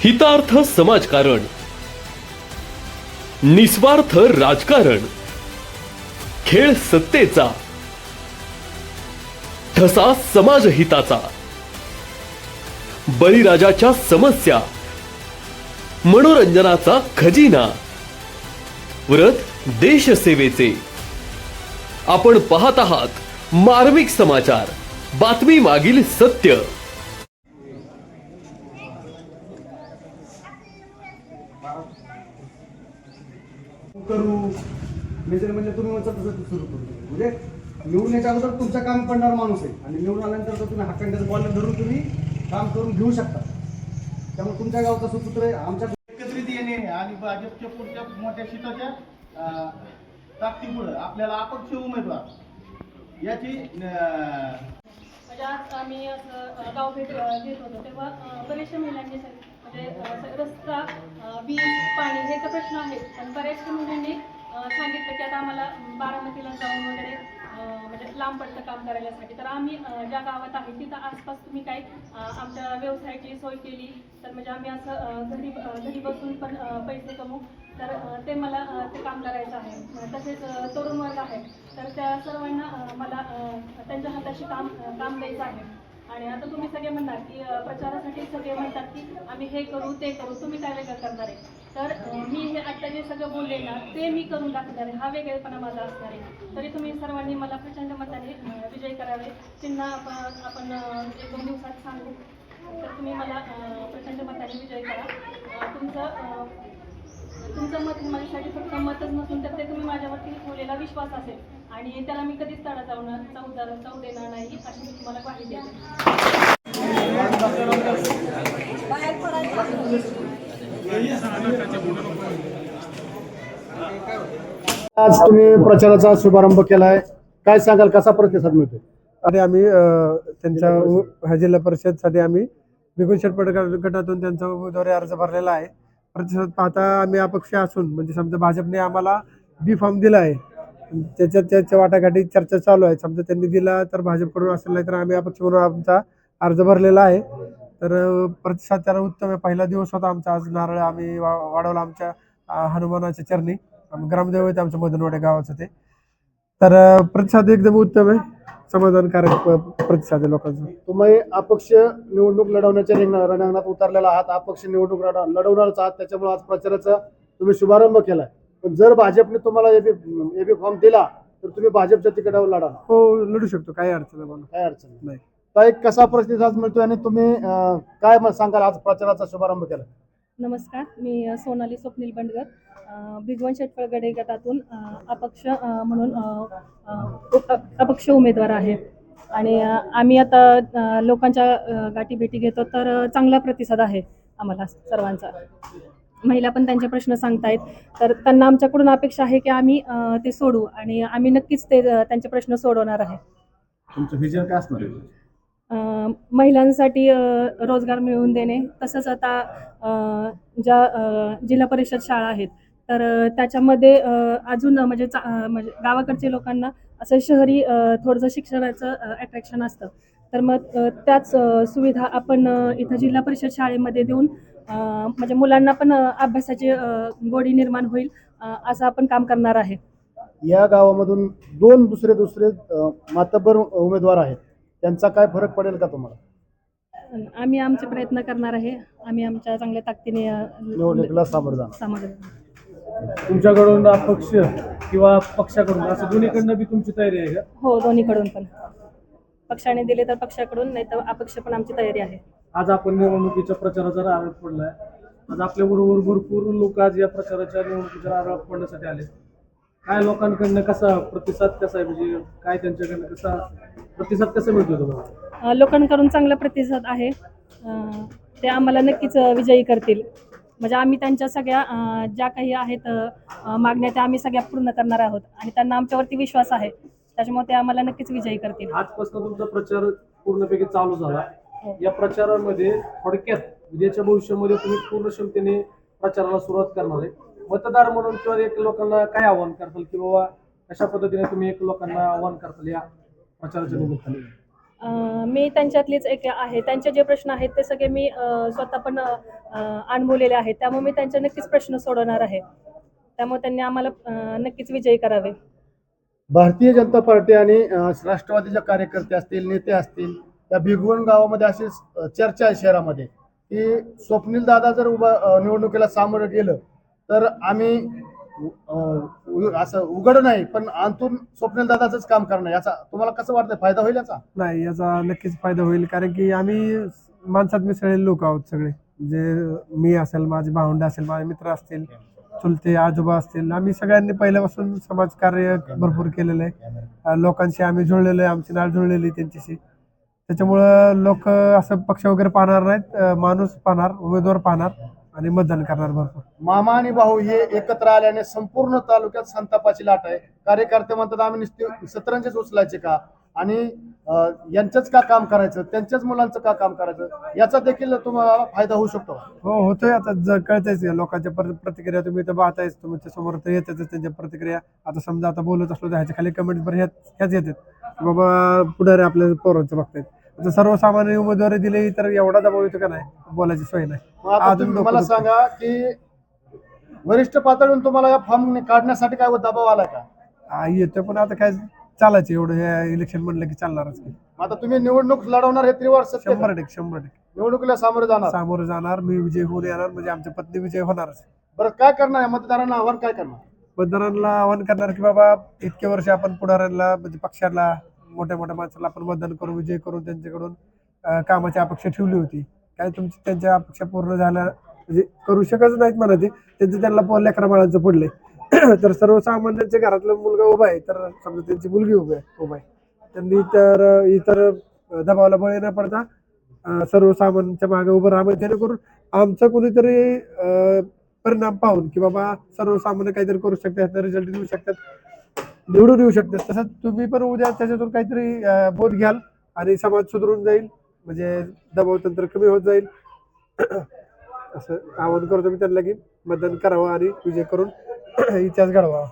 हितार्थ समाजकारण निस्वार्थ राजकारण खेळ सत्तेचा ठसा समाजहिताचा बळीराजाच्या समस्या मनोरंजनाचा खजिना व्रत देशसेवेचे. आपण पाहत आहात मार्मिक समाचार बातमी मागील सत्य. करू. मेजर म्हणजे तुम्ही म्हणता तसं सुरू करू. म्हणजे निवडून याच्या अगोदर तुमचं काम पडणार माणूस आहे. आणि निवडून आल्यानंतर तुम्ही हाकांड्याचं बॉल धरून तुम्ही काम करून घेऊ शकता. त्यामुळे तुमच्या गावचा सुपुत्र आहे. आमच्या एकत्रित येणे आणि भाजपच्या पुढच्या मोठ्या शीटाच्या अं, ताकदीपुढं आपल्याला अपक्ष उमेदवार याची म्हणजे आज आम्ही असं गावभेट घेत होतो. तेव्हा अ, बऱ्याचशा महिलांनी सांग- म्हणजे रस्ता वीज पाणी हे तर प्रश्न आहेत. पण बऱ्याचशा मुलींनी सांगितलं की आता आम्हाला बारामतीला जाऊन वगैरे म्हणजे लांब पडतं काम करायलासाठी तर आम्ही ज्या गावात आहे तिथं आसपास तुम्ही काय आमच्या व्यवसायाची सोय केली. तर म्हणजे आम्ही असं घरी घरी बसून पण पैसे कमवू. तर ते मला ते काम करायचं आहे. तसेच तरुण वर्ग आहे. तर त्या सर्वांना मला त्यांच्या हाताशी काम काम द्यायचं आहे. आणि आता तुम्ही सगळे म्हणणार की प्रचारासाठी सगळे म्हणतात की आम्ही हे करू ते करू तुम्ही काय वेगळं करणार आहे? तर मी हे आता जे सगळं बोलले ना ते मी करून दाखवणार आहे. हा वेगळेपणा माझा असणार आहे. तरी तुम्ही सर्वांनी मला प्रचंड मताने विजय करावे. चिन्ह आपण आपण म्हणजे एक दोन दिवसात सांगू. तर तुम्ही मला प्रचंड मताने विजय करा. तुमचं तुमचं मत माझ्यासाठी फक्त मतच नसून तर ते तुम्ही माझ्यावरती ठेवलेला विश्वास असेल. आणि त्याला मी कधीच तडा जाऊ न जाऊ जाऊ जाऊ देणार नाही अशी मी तुम्हाला ग्वाही देते आज तुम्ही प्रचाराचा शुभारंभ केलाय. काय सांगाल कसा प्रतिसाद मिळतो आणि आम्ही अ, त्यांच्या जिल्हा परिषदसाठी आम्ही बिगुन शेटपट गटातून त्यांचा उमेदवारी अर्ज भरलेला आहे. प्रतिसाद पाहता आम्ही अपक्ष असून म्हणजे समजा भाजपने आम्हाला बी फॉर्म दिला आहे. त्याच्यात त्याच्या वाटाघाटी चर्चा चालू आहे. समजा त्यांनी दिला तर भाजपकडून असेल नाही तर आम्ही अपक्ष म्हणून आमचा अर्ज भरलेला आहे. तर प्रतिसाद त्याला उत्तम आहे. पहिला दिवस होता आमचा. आज नारळ आम्ही वा- वाढवला आमच्या हनुमानाच्या चरणी. आम्ही ग्रामदैवत आहे आमच्या मदनवाडे गावाचं ते. तर प्रतिसाद एकदम उत्तम आहे. समाधानकारक प्रतिसाद आहे लोकांचा. तुम्ही अपक्ष निवडणूक लढवण्याच्या रिंगणात उतरलेला आहात. अपक्ष निवडणूक लढवणारच आहात. त्याच्यामुळे आज प्रचाराचा तुम्ही शुभारंभ केलाय. पण जर भाजपने तुम्हाला एबी एबी फॉर्म दिला तर तुम्ही भाजपच्या तिकिटावर लढा. हो लढू शकतो. काही अडचण नाही मला काय अडचण नाही. नाही. तर एक कसा प्रतिसाद मिळतोय आणि तुम्ही अं, काय मग सांगाल आज प्रचाराचा शुभारंभ केला? नमस्कार. मी अ, सोनाली स्वप्नील बंडगर अ, भिगवण शेटफळ गडे गटातून अ, अपक्ष अ, म्हणून अ, अ, उप- अपक्ष उमेदवार आहे. आणि अ, आम्ही आता अ, लोकांच्या अ, गाठीभेटी घेतो तर अ, चांगला प्रतिसाद आहे आम्हाला सर्वांचा. महिला पण त्यांचे प्रश्न सांगतायत. तर त्यांना आमच्याकडून अपेक्षा आहे की आम्ही ते सोडू आणि आम्ही नक्कीच ते त्यांचे प्रश्न सोडवणार आहे. तुमचं व्हिजन काय असणार आहे? अ, महिलांसाठी रोजगार मिळवून देणे. तसंच आता ज्या जिल्हा परिषद शाळा आहेत तर त्याच्यामध्ये अजून म्हणजे म्हणजे गावाकडच्या लोकांना असं शहरी थोडंसं शिक्षणाचं अट्रॅक्शन असतं. तर मग त्याच सुविधा आपण इथं जिल्हा परिषद शाळेमध्ये देऊन म्हणजे मुलांना पण अभ्यासाची गोडी निर्माण होईल असं आपण काम करणार आहे. या गावामधून दोन दुसरे दुसरे अं, मातब्बर उमेदवार आहेत. त्यांचा काय फरक पडेल का तुम्हाला? आम्ही आमचे प्रयत्न करणार आहे. आम्ही आमच्या चांगल्या ताकदीने निवडणुकीला सामोरं जाणार. सामोरे जाऊ. तुमच्याकडून अपक्ष किंवा पक्षाकडून असं दोन्हीकडनं बी तुमची तयारी आहे का? हो दोन्हीकडून पण. पक्षाने दिले तर पक्षाकडून नाही तर अपक्ष पण आमची तयारी आहे. आज आपण निवडणुकीच्या प्रचाराचा रारळ पडलाय. आज आपल्याबरोबर भरपूर लोक आज या प्रचाराच्या निवडणुकीच्या रारळ पडण्यासाठी आले. काय लोकांकडनं कसा प्रतिसाद कसा आहे? म्हणजे काय त्यांच्याकडनं कसा प्रतिसाद कसा मिळतो तुम्हाला? अ, लोकांकडून चांगला प्रतिसाद आहे. अ, ते आम्हाला नक्कीच अ, विजयी करतील. म्हणजे आम्ही त्यांच्या सगळ्या अ, ज्या काही आहेत अ, मागण्या त्या आम्ही सगळ्या पूर्ण करणार आहोत. आणि त्यांना आमच्यावरती विश्वास आहे. त्याच्यामुळे ते आम्हाला नक्कीच विजयी करतील. आजपासून तुमचा प्रचार पूर्णपैकी चालू झाला. हो. या प्रचारामध्ये थोडक्यात उद्याच्या भविष्यामध्ये तुम्ही पूर्ण क्षमतेने प्रचाराला सुरुवात करणार आहे. मतदार म्हणून किंवा एक लोकांना काय आव्हान करताल? की बाबा कशा पद्धतीने तुम्ही एक लोकांना आव्हान करताल या प्रचाराच्या निमित्ताने? मी त्यांच्यातलीच एक आहे. त्यांचे जे प्रश्न आहेत ते सगळे मी स्वतः पण अनुभवलेले आहेत. त्यामुळे मी त्यांचे नक्कीच प्रश्न सोडवणार आहे. त्यामुळे त्यांनी आम्हाला नक्कीच विजयी करावे. भारतीय जनता पार्टी आणि राष्ट्रवादीच्या कार्यकर्ते असतील नेते असतील या भिगवण गावामध्ये अशी चर्चा आहे शहरामध्ये की स्वप्नील दादा जर उभा निवडणुकीला सामोरं गेलं तर आम्ही असं उघड नाही पण आंतून स्वप्नील दादाच काम करणार याचा तुम्हाला कसं वाटतं फायदा होईल याचा? नाही याचा नक्कीच फायदा होईल कारण की आम्ही माणसात मिसळलेले लोक आहोत सगळे. जे मी असेल माझे भावंड असेल माझे मित्र असतील चुलते आजोबा असतील आम्ही सगळ्यांनी पहिल्यापासून समाजकार्य भरपूर केलेलं आहे. लोकांशी आम्ही जुळलेलो आहे आमची नाळ जुळलेली आहे त्यांच्याशी. त्याच्यामुळं लोक असं पक्ष वगैरे पाहणार नाहीत माणूस पाहणार उमेदवार पाहणार आणि मतदान करणार भरपूर. मामा आणि भाऊ हे एकत्र आल्याने संपूर्ण तालुक्यात संतापाची लाट आहे. कार्यकर्ते म्हणतात आम्ही नुसते सतरंजेच उचलायचे का? आणि अ, यांचंच का काम करायचं? त्यांच्याच मुलांचं का काम करायचं? याचा देखील तुम्हाला फायदा होऊ शकतो. हो होतोय आता कळतंयच लोकांच्या पर- प्रतिक्रिया. तुम्ही तर पाहतायच तुमच्यासमोर तर येतच त्यांच्या प्रतिक्रिया. आता समजा आता बोलत असलो तर ह्याच्या खाली कमेंट बरं ह्याच येतात. बाबा पुढारी आपल्या पोरांचं बघतायत. आता सर्वसामान्य उमेदवारी दिली तर एवढा दबाव येतो का नाही? बोलायची सोय नाही. अजून मला. सांगा की वरिष्ठ पातळीवरून तुम्हाला या फॉर्म काढण्यासाठी काय दबाव आला का? येतोय पण आता काय चालायचं एवढं हे इलेक्शन म्हणलं की चालणारच की. आता तुम्ही निवडणूक लढवणार हे त्रिवार सत्य का? शंभर टक्के शंभर टक्के. निवडणुकीला सामोरे जाणार. सामोरं जाणार मी विजय होऊन येणार म्हणजे आमच्या पत्नी विजय होणारच. बरं काय करणार आहे? मतदारांना आव्हान काय करणार? मतदारांना आवाहन करणार की बाबा इतके वर्ष आपण पुढाऱ्यांना म्हणजे पक्षाला मोठ्या मोठ्या माणसाला आपण मतदान करून विजय करून त्यांच्याकडून अं, कामाची अपेक्षा ठेवली होती. काय तुमची त्यांच्या अपेक्षा पूर्ण झाल्या म्हणजे करू शकत नाहीत म्हणा ते त्यांचं त्यांना लेकरा बाळांचं पडले तर सर्वसामान्यांच्या घरातला मुलगा उभा आहे तर समजा त्यांची मुलगी उभी आहे उभा आहे. त्यांनी तर इतर दबावाला बळी न पडता सर्वसामान्यांच्या मागे उभं राहावं जेणेकरून आमचा कोणीतरी परिणाम पाहून की बाबा सर्वसामान्य काहीतरी करू शकतात रिझल्ट देऊ शकतात निवडून येऊ शकतात. तसंच तुम्ही पण उद्या त्याच्यातून काहीतरी बोध घ्याल आणि समाज सुधरून जाईल म्हणजे दबाव तंत्र कमी होत जाईल. असं आवाहन करतो मी त्यांना की मतदान करावं आणि विजय करून इतिहास घडवावा